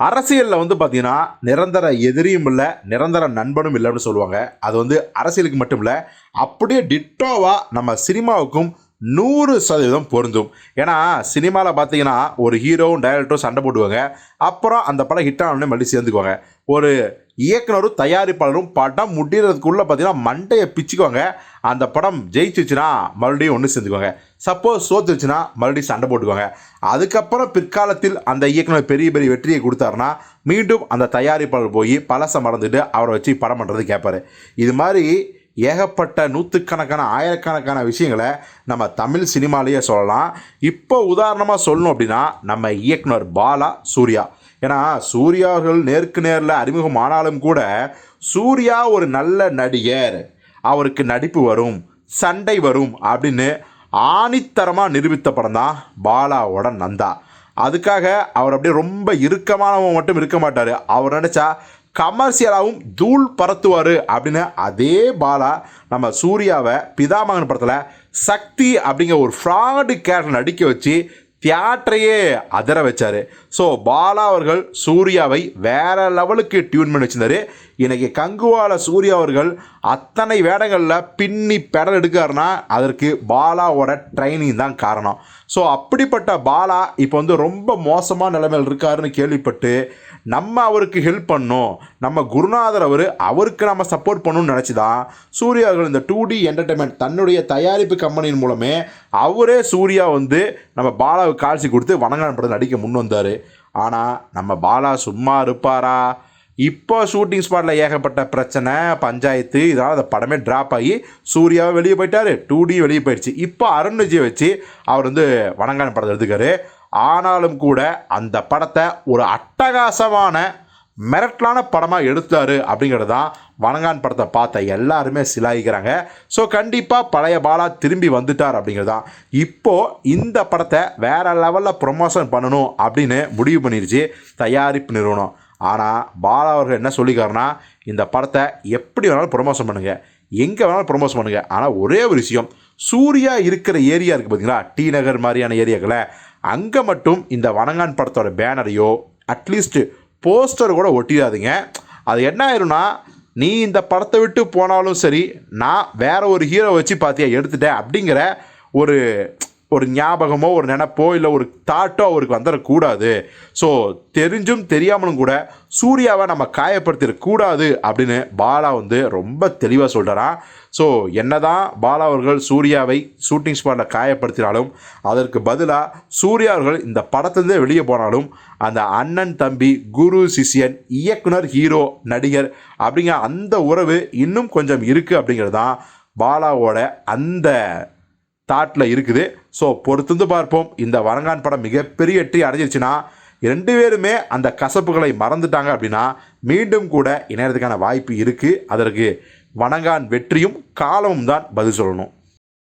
அரசியலில் வந்து பார்த்தீங்கன்னா நிரந்தர எதிரியும் இல்லை நிரந்தர நண்பனும் இல்லைன்னு சொல்லுவாங்க. அது வந்து அரசியலுக்கு மட்டும் இல்லை அப்படியே டிட்டோவாக நம்ம சினிமாவுக்கும் நூறு சதவீதம் பொருந்தும். ஏன்னா சினிமாவில் பார்த்தீங்கன்னா ஒரு ஹீரோவும் டைரக்டரும் சண்டை போடுவாங்க. அப்புறம் அந்த படம் ஹிட் ஆனோடனே மறுபடியும் சேர்ந்துக்குவாங்க. ஒரு இயக்குனரும் தயாரிப்பாளரும் படம் முடிகிறதுக்குள்ளே பார்த்தீங்கன்னா மண்டையை பிச்சுக்குவாங்க. அந்த படம் ஜெயிச்சிச்சுன்னா மறுபடியும் ஒன்று சேர்ந்துக்குவாங்க. சப்போஸ் சோத்துச்சுன்னா மறுபடியும் சண்டை போட்டுக்குவாங்க. அதுக்கப்புறம் பிற்காலத்தில் அந்த இயக்குனர் பெரிய பெரிய வெற்றியை கொடுத்தாருன்னா மீண்டும் அந்த தயாரிப்பாளர் போய் பழசை மறந்துட்டு அவரை வச்சு படம் பண்ணுறது கேட்பாரு இது மாதிரி ஏகப்பட்ட நூற்றுக்கணக்கான ஆயிரக்கணக்கான விஷயங்களை நம்ம தமிழ் சினிமாலேயே சொல்லலாம். இப்போ உதாரணமாக சொல்லணும் அப்படின்னா நம்ம இயக்குனர் பாலா சூர்யா. ஏன்னா சூர்யா அவர்கள் நேருக்கு நேரில் அறிமுகம் ஆனாலும் கூட சூர்யா ஒரு நல்ல நடிகர். அவருக்கு நடிப்பு வரும் சண்டை வரும் அப்படின்னு ஆணித்தரமாக நிரூபித்த படம் தான் பாலாவோட நந்தா. அதுக்காக அவர் அப்படியே ரொம்ப இறுக்கமானவன் மட்டும் இருக்க மாட்டார். அவர் நினச்சா கமர்ஷியலாகவும் தூள் பரத்துவார் அப்படின்னு அதே பாலா நம்ம சூர்யாவை பிதாமகன் படத்தில் சக்தி அப்படிங்கிற ஒரு ஃப்ராடு கேரக்டர் நடிக்க வச்சு தியேட்டரையே அதிர வச்சார். ஸோ பாலா அவர்கள் சூர்யாவை வேற லெவலுக்கு டியூன் பண்ணி வச்சிருந்தாரு. இன்னைக்கு கங்குவால சூர்யா அவர்கள் அத்தனை வேடங்களில் பின்னி பெடல் எடுக்காருன்னா அதற்கு பாலாவோட ட்ரைனிங் தான் காரணம். ஸோ அப்படிப்பட்ட பாலா இப்போ வந்து ரொம்ப மோசமான நிலைமையில் இருக்காருன்னு கேள்விப்பட்டு நம்ம அவருக்கு ஹெல்ப் பண்ணும். நம்ம குருநாதர் அவர் அவருக்கு நம்ம சப்போர்ட் பண்ணணும்னு நினச்சி தான் சூர்யா அவர்கள் இந்த டூ டி என்டர்டைன்மெண்ட் தன்னுடைய தயாரிப்பு கம்பெனியின் மூலமே அவரே சூர்யா வந்து நம்ம பாலா பாலாவுக்கு காட்சி கொடுத்து வணங்கான் படம் நடிக்க முன் வந்தார். ஆனால் நம்ம பாலா சும்மா இருப்பாரா? இப்போ ஷூட்டிங் ஸ்பாட்டில் ஏகப்பட்ட பிரச்சனை பஞ்சாயத்து இதனால் அந்த படமே ட்ராப் ஆகி சூர்யாவை வெளியே போயிட்டார். டூ டி வெளியே போயிடுச்சு. இப்போ அருண் விஜய் வச்சு அவர் வந்து வணங்கான படத்தை எடுத்துக்காரு. ஆனாலும் கூட அந்த படத்தை ஒரு அட்டகாசமான மிரட்டலான படமாக எடுத்தார் அப்படிங்கிறது தான் வணங்கான் படத்தை பார்த்த எல்லாருமே சிலாயிக்கிறாங்க. ஸோ கண்டிப்பாக பழைய பாலா திரும்பி வந்துட்டார் அப்படிங்கிறது. தான் இப்போது இந்த படத்தை வேற லெவலில் ப்ரொமோஷன் பண்ணணும் அப்படின்னு முடிவு பண்ணிருச்சு தயாரிப்பு நிறுவனம். ஆனால் பாலா அவர்கள் என்ன சொல்லிக்காருன்னா இந்த படத்தை எப்படி வேணாலும் ப்ரொமோஷன் பண்ணுங்கள் எங்கே வேணாலும் ப்ரொமோஷன் பண்ணுங்கள் ஆனால் ஒரே ஒரு விஷயம். சூர்யா இருக்கிற ஏரியா இருக்குது பார்த்தீங்களா டி நகர் மாதிரியான ஏரியாக்களை அங்கே மட்டும் இந்த வணங்கான் படத்தோட பேனரையோ அட்லீஸ்ட்டு போஸ்டர் கூட ஒட்டிடாதீங்க. அது என்ன ஆயிரும்னா நீ இந்த படத்தை விட்டு போனாலும் சரி நான் வேற ஒரு ஹீரோ வச்சு பார்த்தியா எடுத்துட்டேன் அப்படிங்கிற ஒரு ஒரு ஞாபகமோ ஒரு நினப்போ இல்லை ஒரு தாட்டோ அவருக்கு வந்துடக்கூடாது ஸோ தெரிஞ்சும் தெரியாமலும் கூட சூர்யாவை நம்ம காயப்படுத்திடக்கூடாது அப்படின்னு பாலா வந்து ரொம்ப தெளிவாக சொல்கிறான் ஸோ என்னதான் பாலா அவர்கள் சூர்யாவை ஷூட்டிங் ஸ்பாட்டில் காயப்படுத்தினாலும் அதற்கு பதிலாக சூர்யா அவர்கள் இந்த படத்துலேருந்தே வெளியே போனாலும் அந்த அண்ணன் தம்பி குரு சிஷ்யன் இயக்குனர் ஹீரோ நடிகர் அப்படிங்கிற அந்த உறவு இன்னும் கொஞ்சம் இருக்குது அப்படிங்கிறது தான் பாலாவோட அந்த தாட்டில் இருக்குது. ஸோ பொறுத்திருந்து பார்ப்போம். இந்த வரங்கான் படம் மிகப்பெரிய வெற்றி அடைஞ்சிருச்சுன்னா ரெண்டு பேருமே அந்த கசப்புகளை மறந்துட்டாங்க அப்படின்னா மீண்டும் கூட இணையறதுக்கான வாய்ப்பு இருக்குது அதற்கு வணங்கான் வெற்றியும் காலமும் தான் பதில் சொல்லணும்.